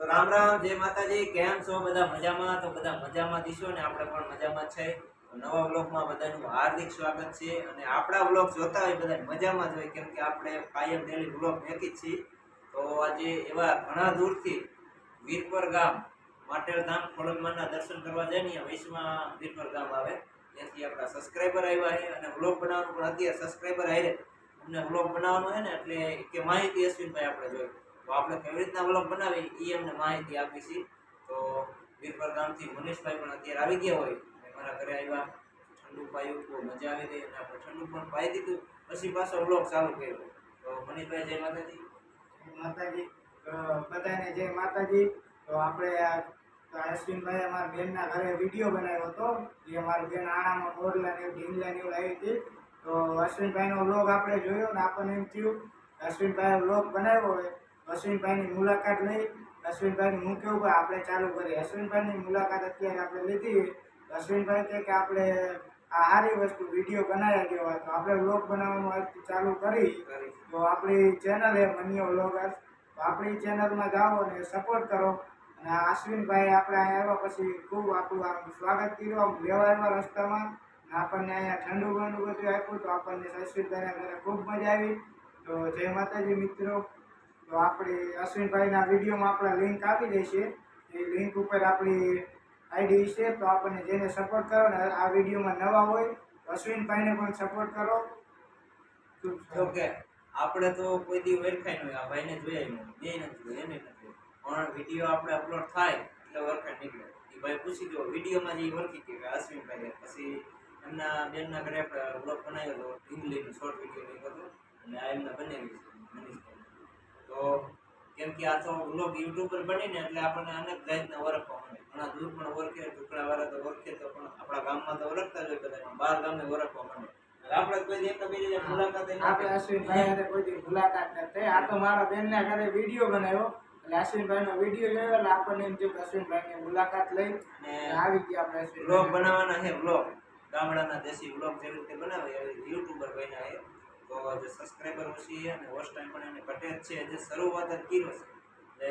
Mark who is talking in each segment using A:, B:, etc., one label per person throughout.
A: તો રામ રામ, જય માતાજી, કેમ છો? બધા મજામાં? તો બધા મજામાં દીશો ને આપણે પણ મજામાં છે. નવા વ્લોગમાં બધાનું હાર્દિક સ્વાગત છે અને આપણા વ્લોગ જોતા હોય બધા મજામાં જ હોય, કેમ કે આપણે કાયમ ડેલી મેકી જ છીએ. તો આજે એવા ઘણા દૂરથી વીરપર ગામ માટેલ ધામ ખોડલમાના દર્શન કરવા જાય ને વૈશમાં વીરપર ગામ આવે. ત્યાંથી આપણા સબસ્ક્રાઈબર આવ્યા છે અને વ્લોગ બનાવવાનું પણ અત્યારે સબસ્ક્રાઈબર આવે અમને બ્લોગ બનાવવાનો છે ને, એટલે કે માહિતી અશ્વિનભાઈ આપણે જોઈ તો આપણે કેવી રીતના વ્લોગ બનાવી એ અમને માહિતી આપી છે. તો વીરપર ગામથી મનીષભાઈ પણ અત્યારે આવી ગયા હોય. મારા ઘરે આવ્યા. ઠંડુ પાયું, બહુ મજા આવી ગઈ. અને આપણે ઠંડુ પણ પાઈ દીધું. પછી પાછો વ્લોગ ચાલુ કર્યો. તો મનીષભાઈ, જય માતાજી.
B: માતાજી. બધાને જય માતાજી. તો આપણે આ અશ્વિનભાઈ અમારા બેનના ઘરે વીડિયો બનાવ્યો હતો, જે અમારી બેન આણામાં બોરલાની ને લાવી હતી. તો અશ્વિનભાઈનો વ્લોગ આપણે જોયો ને આપણને એમ થયું અશ્વિનભાઈ વ્લોગ બનાવ્યો હોય અશ્વિનભાઈની મુલાકાત લઈ અશ્વિનભાઈને હું કેવું કે આપણે ચાલુ કરીએ. અશ્વિનભાઈની મુલાકાત અત્યારે આપણે લીધી અશ્વિનભાઈ કહે કે આપણે આ સારી વસ્તુ વીડિયો બનાવ્યા ગયો હોય તો આપણે વ્લોગ બનાવવાનું આજથી ચાલુ કરી. તો આપણી ચેનલ એ મનિયો વ્લોગર્સ તો આપણી ચેનલમાં જાઓ અને સપોર્ટ કરો. અને આ અશ્વિનભાઈ આપણે અહીંયા આવ્યા પછી ખૂબ આપણું આમ સ્વાગત કર્યું. આમ લેવા આવ્યા રસ્તામાં આપણને અહીંયા ઠંડુ બંડુ બધું આપ્યું. તો આપણને અશ્વિનભાઈના ઘરે ખૂબ મજા આવી. તો જય માતાજી મિત્રો. તો આપણે અશ્વિનભાઈના વિડીયોમાં આપણે લિંક આપી દઈશે. એ લિંક ઉપર આપણી આઈડી છે, તો આપણને જેને સપોર્ટ કરો ને આ વિડીયોમાં નવા હોય અશ્વિનભાઈને પણ સપોર્ટ કરો.
A: જો કે આપણે તો કોઈ દી ઓળખાય નહીં આ ભાઈને જોયા બે નથી એને નથી. પણ વીડિયો આપણે અપલોડ થાય, એટલે વરખાઈ નીકળે. એ ભાઈ પૂછી દો, વિડીયોમાં જે વરખી કે અશ્વિનભાઈ પછી એમના બેનના ઘરે આપણે બ્લોગ બનાવ્યો હતો ઇંગ્લિશનું શોર્ટ વીડિયો હતો, અને આ એમના બનાવી છે તો કેમ કે આ તો બ્લોગ યુટ્યુબર બનીને એટલે આપણને અનેક જાતના ઓળખવા મળે. ઘણા દૂર પણ ઓળખે ટુકડાવાળા તો ઓળખે તો પણ આપણા ગામમાં તો ઓળખતા જ હોય બધા પણ બહાર ગામે ઓળખવા મળે. આપણે કોઈ દી મુલાકાત
B: આપણે અશ્વિનભાઈ હારે કોઈ મુલાકાત ન થઈ. આ તો મારા બેનના ઘરે વીડિયો બનાવ્યો. એટલે અશ્વિનભાઈનો વીડિયો જોયો એટલે આપણને એમ થયું કે અશ્વિનભાઈની મુલાકાત લઈ
A: અને
B: આવી ગયા આપણે અશ્વિનભાઈ
A: બનાવવાના છે વ્લોગ ગામડાના દેશી વ્લોગ જેવી રીતે બનાવે યુટ્યુબર બન્યા છે તો જે સબસ્ક્રાઈબર ઓછી છે અને વોચ ટાઈમ પણ એને ઘટે જ છે. જે શરૂઆત જ કર્યો છે એટલે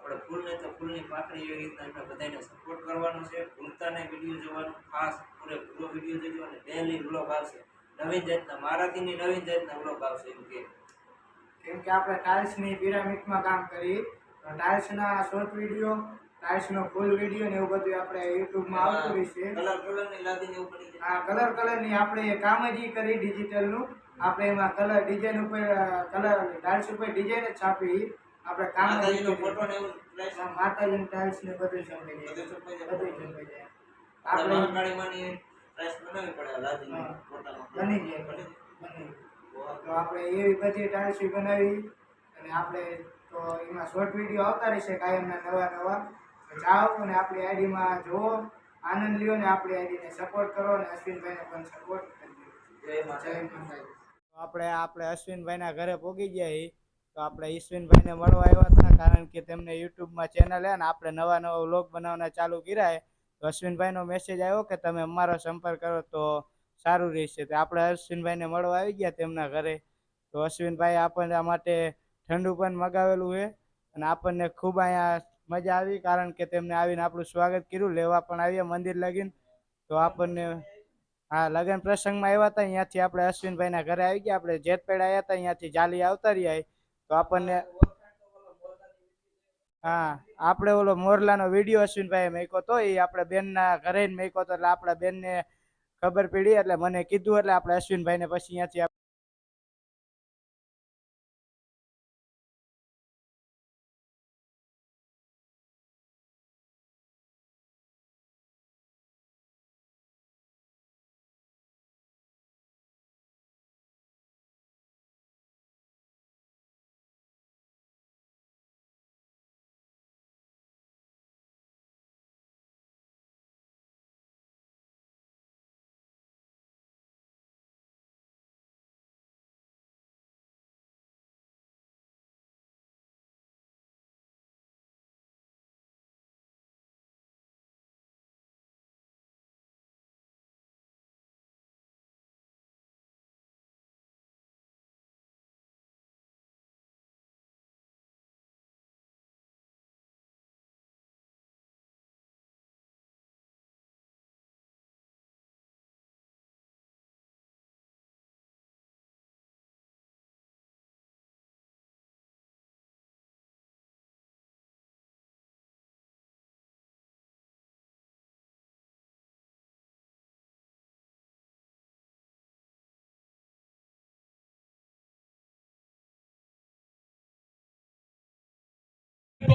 A: આપણે ફૂલને તો ફૂલની પાકડી એવી રીતના આપણે બધાને સપોર્ટ કરવાનો છે. ભૂલતા નહીં વીડિયો જોવાનું ખાસ પૂરેપૂરો વીડિયો જોજો અને ડેલી વ્લોગ આવશે. નવીન જાતના મારાથી ની નવીન જાતના વ્લોગ આવશે એમ કે.
B: કેમ કે આપણે ટાઇલ્સની પિરામિડમાં કામ કરી. ટાઇલ્સના શોર્ટ વીડિયો ટાઇલ્સનો ફૂલ વીડિયો ને એવું બધું આપણે યુટ્યુબમાં આવતું રહેશે.
A: કલર કલરની લાદીને એવું
B: આ કલર કલરની આપણે કામ જ કરી ડિજિટલનું આપણે એમાં કલર ડિઝાઇન ઉપર કલર ટાઇલ્સ ઉપર ડિઝાઇન જ છાપી આપણે કામ
A: માતાજીનો
B: કરી.
A: ફોટો ને એવું
B: માતાજીની ટાઇલ્સ ને બધું છપાઈ જાય
A: બધું છપાઈ જાય. આપણે.
B: બની જાય. તો આપણે એવી બધી ટાઇલ્સ બનાવી અને આપણે તો એમાં શોર્ટ વીડિયો આવતા રહેશે કાયમના નવા નવા જાઓ અને આપણી આઈડીમાં જુઓ આનંદ લ્યો ને આપણી આઈડીને સપોર્ટ કરો અને અશ્વિનભાઈને પણ સપોર્ટ કરજો
A: જય
B: જય
A: માતાજી.
B: આપણે આપણે અશ્વિનભાઈના ઘરે પહોંચી ગયા તો આપણે ઈશ્વિનભાઈને મળવા આવ્યા હતા, કારણ કે તેમને યુટ્યુબમાં ચેનલ હે ને, આપણે નવા નવા વ્લોગ બનાવવાના ચાલુ કર્યા છે તો અશ્વિનભાઈનો મેસેજ આવ્યો કે તમે અમારો સંપર્ક કરો તો સારું રહેશે. તો આપણે અશ્વિનભાઈને મળવા આવી ગયા તેમના ઘરે. તો અશ્વિનભાઈ આપણને માટે ઠંડુ પણ મગાવેલું છે અને આપણને ખૂબ અહીંયા મજા આવી, કારણ કે તેમને આવીને આપણું સ્વાગત કર્યું. લેવા પણ આવ્યા મંદિર લગીને. તો આપણને હા, લગ્ન પ્રસંગમાં આવ્યા હતા અહીંયાથી આપણે અશ્વિનભાઈના ઘરે આવી ગયા, આપણે જેતપેડ આવ્યા હતા અહીંયાથી જાલી આવતા રહ્યા તો આપણને હા, આપણે ઓલો મોરલાનો વીડિયો અશ્વિનભાઈએ મેક્યો તો, એ આપણે બેનના ઘરે મેક્યો તો, એટલે આપણા બેનને ખબર પડી, એટલે મને કીધું, એટલે આપણે અશ્વિનભાઈને પછી અહીંયાથી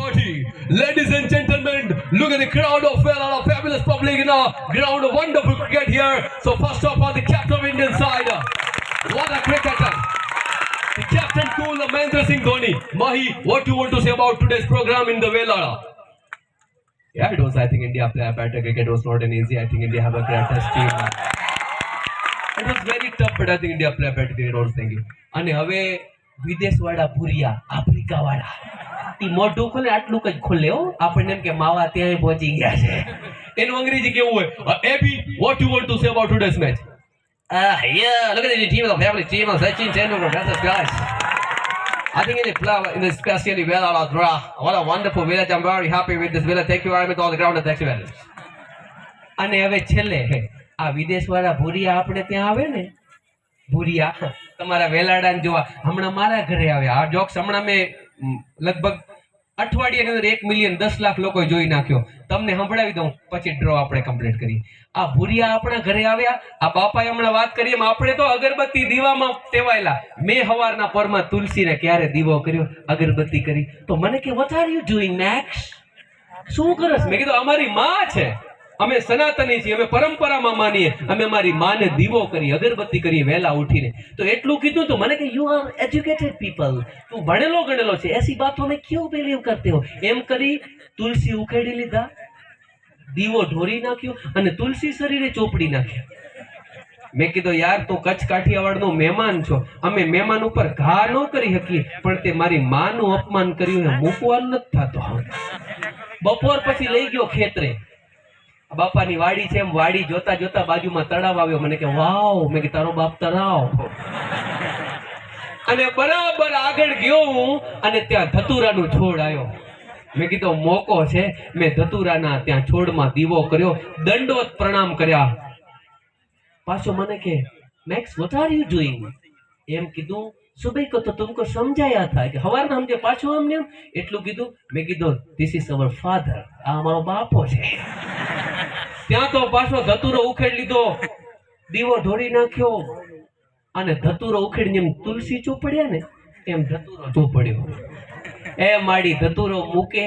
C: party. Ladies and gentlemen, look at the crowd of well, a fabulous public in our ground of wonderful cricket here. So first off on the captain of Indian side. What a cricketer. The captain cool, Mahendra Singh Dhoni. Mahi, what do you want to say about today's program in the Velada? Yeah, it was. I think India play better cricket. It was not an easy. I think India have a greatest team. It was very tough, but I think India play better cricket. Also, thank you. અને હવે વિદેશ વાળા ભૂરિયા Africa વાળા ઈ મોઢું ખોલે આટલું જ ખોલે હો આપણને એમ કે માવા ત્યાં પહોંચી ગયા છે એનું અંગ્રેજી કેવું હોય એબી what you want to say about today's match Uh, team of the family team of Sachin Tendulkar versus guys. I think in the play, in the especially well out of What a wonderful village. I'm very happy with this village. Thank you very much all the ground. Thank you very much. અને હવે છેલ્લે આ વિદેશ વાળા ભૂરિયા આપણે ત્યાં આવે ને ભૂરિયા તમારા વેલાડાને જોવા હમણાં મારા ઘરે આવ્યા આ જોક્સ હમણાં મેં લગભગ અઠવાડિયાની અંદર એક મિલિયન દસ લાખ લોકો જોઈ નાખ્યો. તમને સંભળાવી દઉં, પછી ડ્રો આપણે કમ્પ્લીટ કરી આ ભૂરિયા આપણા ઘરે આવ્યા, આ બાપાએ હમણાં વાત કરી, એમ આપણે તો અગરબત્તી દીવામાં ટેવાયેલા. મેં હવારના પરમાં તુલસીને ક્યારે દીવો કર્યો, અગરબત્તી કરી. તો મને કે વોટ આર નેક્સ્ટ શું કરસ? મેં કીધું, અમારી માં છે. અમે સનાતની છીએ, અમે પરંપરામાં માનીએ. અમે અમારી માને દીવો કરી, અગરબત્તી કરી વહેલા ઉઠીને. તો એટલું કીધું તો, મને કે યુ આર એજ્યુકેટેડ પીપલ તું ભણેલો ગણેલો છે. એસી બાતો મેં ક્યું બિલીવ કરતે હો? એમ કરી તુલસી ઉખેડી લીધા, દીવો ઢોરી નાખ્યો અને તુલસી શરીરે ચોપડી નાખ્યો. મેં કીધું, યાર, તું કચ્છ કાઠિયાવાડનો મહેમાન છો. અમે મહેમાન ઉપર ઘા ન કરી શકીએ, પણ તે મારી માનું અપમાન કર્યું મૂકવાનું નથી થતો. બપોર પછી લઈ ગયો ખેતરે. બાપાની વાડી છે એમ વાડી જોતા જોતા બાજુમાં તળાવ આવ્યો. મને કે, વાવ. મેં કે તારો બાપ તળાવ. અને બરાબર આગળ ગયો હું અને ત્યાં ધતુરાનું છોડ આવ્યો. મેં કીધો, મોકો છે. મેં ધતુરાના ત્યાં છોડમાં દીવો કર્યો. દંડવત પ્રણામ કર્યા. પાછો મને કે, મેક્સ વોટ આર એમ કીધું સુબહ કો તો તુમકો સમજાયા થાય કે, હવારના સમજે પાછું અમને એટલું કીધું. મેં કીધું ધીસ ઇઝ અવર ફાધર આ અમારો બાપો છે. ત્યાં તો પાછો ધતુરો ઉખેડ લીધો દીવો ઢોળી નાખ્યો અને ધતુરો ઉખેડીને એમ તુલસી ચોપડ્યા ને એમ ધતુરો ચોપડ્યો એ માડી ધતુરો મૂકે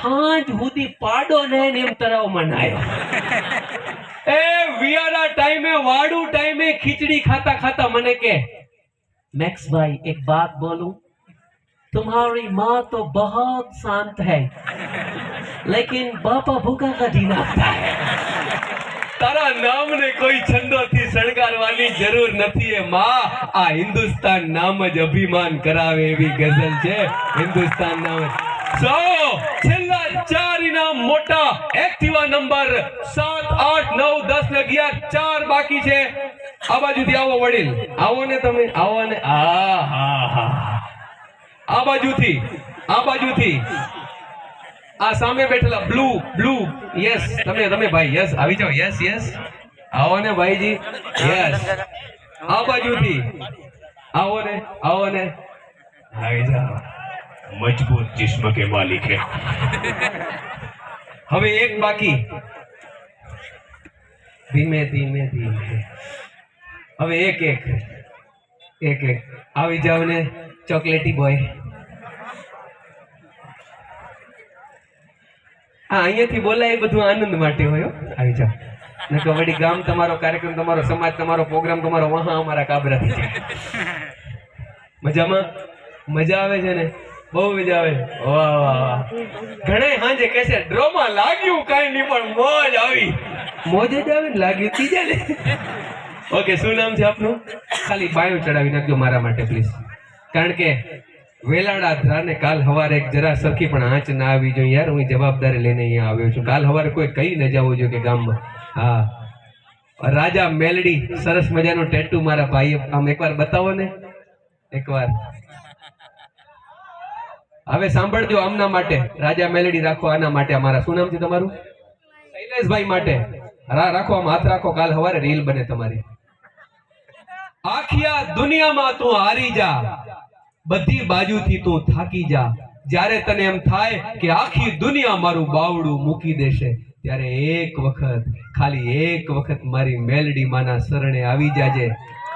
C: હાજ સુધી પાડો ને ને એમ તળાવમાં નાયો એ વિયાના ટાઈમે વાડુ ટાઈમે ખીચડી ખાતા ખાતા મને કે मैक्स भाई एक बात बोलूं तुम्हारी माँ तो बहुत शांत है लेकिन पापा भूखा कभी नाता है તારા નામને કોઈ છંદોથી શણગારવાની જરૂર નથી એ માં આ હિન્દુસ્તાન નામ જ અભિમાન કરાવે એવી ગઝલ છે હિન્દુસ્તાન નામ સો છેલ્લા ચાર ઇનામ મોટા એક્ટિવા નંબર સાત આઠ નવ દસ ને અગિયાર ચાર બાકી છે આ બાજુથી આવો વડીલ આવો ને તમે આવો ને આ હા હા આ બાજુથી આ બાજુથી આ સામે બેઠેલા બ્લુ બ્લુ યસ તમે તમે ભાઈ યસ આવી જાઓ. યસ યસ આવો ને ભાઈજી. યસ આ બાજુથી. આવો ને આવો ને. આવી જાઓ.
D: મજબૂત જિસ્મ કે માલિક હે.
C: હવે એક બાકી. ધીમે ધીમે ધીમે. હવે એક એક. એક એક. આવી જાવ ને ચોકલેટી બોય હા, અહીંયાથી બોલાય એ બધું આનંદ માટે હોય આવી જાવ નકર વળી ગામ તમારો કાર્યક્રમ, તમારો સમાજ, તમારો પ્રોગ્રામ તમારો વહા અમારા કાબરાથી જાય મજામાં? મજા આવે છે ને? બહુ મજા આવે વાહ વાહ વાહ. ઘણે હાજે કહે છે, ડ્રોમાં લાગ્યું કાંઈ નહીં, પણ મોજ આવી. મોજ જ આવે ને, લાગ્યું ત્રીજા ને. ઓકે, શું નામ છે આપનું? ખાલી બાયો ચડાવી નાખજો મારા માટે પ્લીઝ કારણ કે વેલાડા ધરાને કાલ હવારે એક જરા સરખી પણ આંચ ના આવી જોઈએ. યાર, હું જવાબદારી લઈને અહીંયા આવ્યો છું. કાલ હવારે કોઈ કહી ન જવું જોઈએ કે ગામમાં. હા. રાજા મેલડી, સરસ મજાનું ટેટુ મારા ભાઈએ. આમ એકવાર બતાવો ને. એકવાર. હવે સાંભળજો આમના માટે. રાજા મેલડી રાખો આના માટે અમારા. શું નામ છે તમારું? શૈલેષભાઈ માટે. રાખો આમ હાથ રાખો. કાલ હવારે રીલ બને તમારી. આખી આ દુનિયામાં તું હારી જા. બધી બાજુથી તું થાકી જા. જ્યારે તને એમ થાય કે આખી દુનિયા મારું બાવડું મૂકી દેશે, ત્યારે એક વખત, ખાલી એક વખત મારી મેલડી માના શરણે આવી જાજે.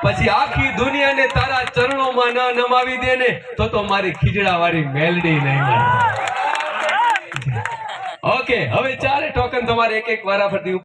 C: પછી આખી દુનિયાને તારા ચરણોમાં ન નમાવી દે ને તો તો મારી ખીજડા વાળી મેલડી નહીં ઓકે, હવે ચારે ટોકન તમારે એક એક વારા ફરતી